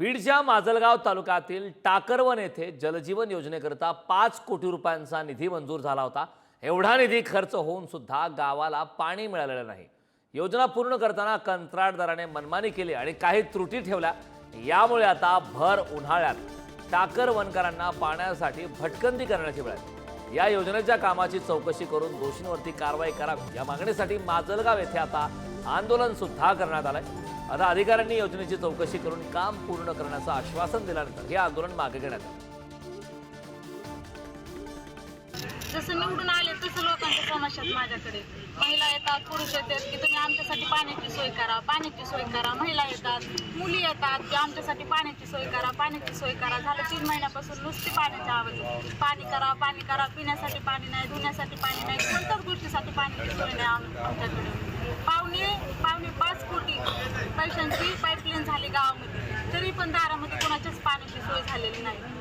बीडच्या माजलगाव तालुक्यातील टाकरवन येथे जलजीवन योजनेकरिता पाच कोटी रुपयांचा निधी मंजूर झाला होता. एवढा निधी खर्च होऊन सुद्धा गावाला पाणी मिळालेलं नाही. योजना पूर्ण करताना कंत्राटदाराने मनमानी केली आणि काही त्रुटी ठेवल्या. यामुळे आता भर उन्हाळ्यात टाकरवनकरांना पाण्यासाठी भटकंती करण्याची वेळ आली. या योजनेच्या कामाची चौकशी करून दोषींवरती कारवाई करावी या मागणीसाठी माजलगाव येथे आता आंदोलन सुद्धा करण्यात आलंय. आता अधिकाऱ्यांनी योजनेची चौकशी करून काम पूर्ण करण्याचं आश्वासन दिल्यानंतर हे आंदोलन मागे घेण्यात आलं. जसं निवडून आले तसं लोकांच्या समस्या माझ्याकडे. महिला येतात पुरुष येतात की तुम्ही आमच्यासाठी पाण्याची सोय करा पाण्याची सोय करा महिला येतात. येतात की आमच्यासाठी पाण्याची सोय करा पाण्याची सोय करा. झालं तीन महिन्यापासून नुसती पाण्याची आवाज पाणी करा पाणी करा. पिण्यासाठी पाणी नाही धुण्यासाठी पाणी नाही. कोणत्याच गोष्टीसाठी पाण्याची सोय नाही आमच्याकडे. पावणे पावणे पाच कोटी पैशांची पाईपलाईन झाली गावामध्ये. तरी पण दारामध्ये कोणाच्याच पाण्याची सोय झालेली नाही.